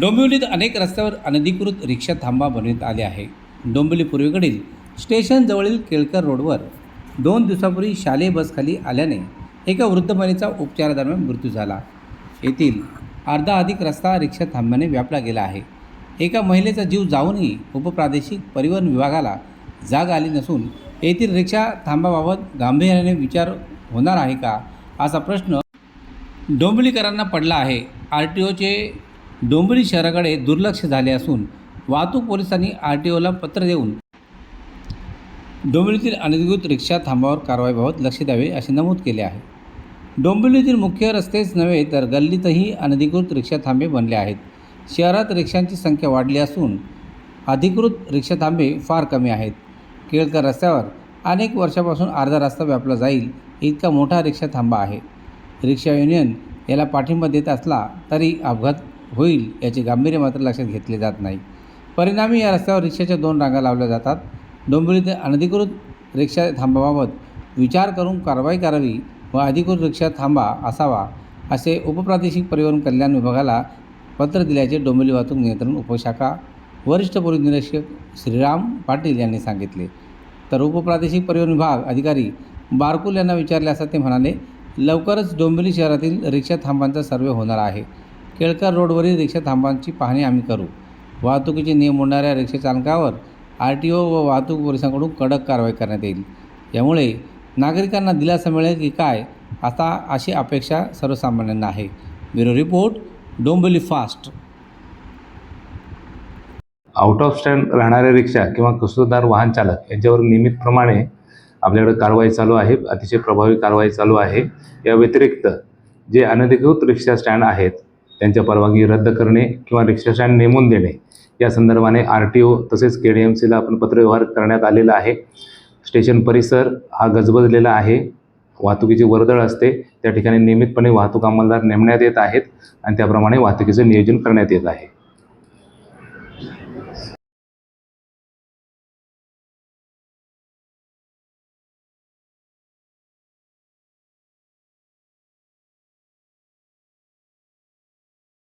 डोंबिवलीत अनेक रस्त्यावर अनधिकृत रिक्षा थांबा बनवित आले आहे. डोंबिवली पूर्वेकडील स्टेशनजवळील केळकर रोडवर दोन दिवसापूर्वी शालेय बसखाली आल्याने एका वृद्ध महिलेचा उपचारादरम्यान मृत्यू झाला. येथील अर्धा अधिक रस्ता रिक्षा थांब्याने व्यापला गेला आहे. एका महिलेचा जीव जाऊनही उपप्रादेशिक परिवहन विभागाला जाग आली नसून येथील रिक्षा थांबाबाबत गांभीर्याने विचार होणार आहे का? असा प्रश्न डोंबिवलीकरांना पडला आहे. आर टी ओचे डोंबिवली शहराकडे दुर्लक्ष झाले असून वाहतूक पोलिसांनी आर टी ओला पत्र देऊन डोंबिवलीतील अनधिकृत रिक्षा थांबावर कारवाईबाबत लक्ष द्यावे असे नमूद केले आहे. डोंबिवलीतील मुख्य रस्तेच नव्हे तर गल्लीतही अनधिकृत रिक्षा थांबे बनले आहेत. शहरात रिक्षांची संख्या वाढली असून अधिकृत रिक्षा थांबे फार कमी आहेत. केळकर रस्त्यावर अनेक वर्षापासून अर्धा रस्ता व्यापला जाईल इतका मोठा रिक्षा थांबा आहे. रिक्षा युनियन याला पाठिंबा देत असला तरी अपघात होईल याचे गांभीर्य मात्र लक्षात घेतले जात नाही. परिणामी या रस्त्यावर रिक्षाच्या दोन रांगा लावल्या जातात. डोंबिवलीत अनधिकृत रिक्षा थांबाबाबत विचार करून कारवाई करावी व अधिकृत रिक्षा थांबा असावा असे उपप्रादेशिक परिवहन कल्याण विभागाला पत्र दिल्याचे डोंबिवली वाहतूक नियंत्रण उपशाखा वरिष्ठ पोलीस निरीक्षक श्रीराम पाटील यांनी सांगितले. तर उपप्रादेशिक परिवहन विभाग अधिकारी बारकुल यांना विचारले असता ते म्हणाले लवकरच डोंबिवली शहरातील रिक्षा थांबांचा सर्वे होणार आहे. केळकर रोडवरील रिक्षा थांबांची पाहणी आम्ही करू. वाहतुकीचे नियम मोडणाऱ्या रिक्षाचालकावर आर टी ओ व वाहतूक पोलिसांकडून कडक कारवाई करण्यात येईल. यामुळे नागरिकांना दिलासा मिळेल की काय आता अशी अपेक्षा सर्वसामान्यांना आहे. Bureau report Dombivli fast. Out of stand राहणारे रिक्षा किंवा कसुरदार वाहन चालक यांच्यावर नियमितप्रमाणे आपल्याकडे कारवाई चालू आहे अतिशय प्रभावी कारवाई चालू आहे. या व्यतिरिक्त जे अनधिकृत रिक्षा स्टँड आहेत त्यांच्या परवानगी रद्द करणे किंवा रिक्षास्टँड नेमून देणे. या संदर्भाने आर टी ओ तसेच के डी एम सीला आपण पत्रव्यवहार करण्यात आलेला आहे. स्टेशन परिसर हा गजबजलेला आहे. वाहतुकीची वर्दळ असते. त्या ठिकाणी नियमितपणे वाहतूक अंमलदार नेमण्यात येत आहेत आणि त्याप्रमाणे वाहतुकीचं नियोजन करण्यात येत आहे.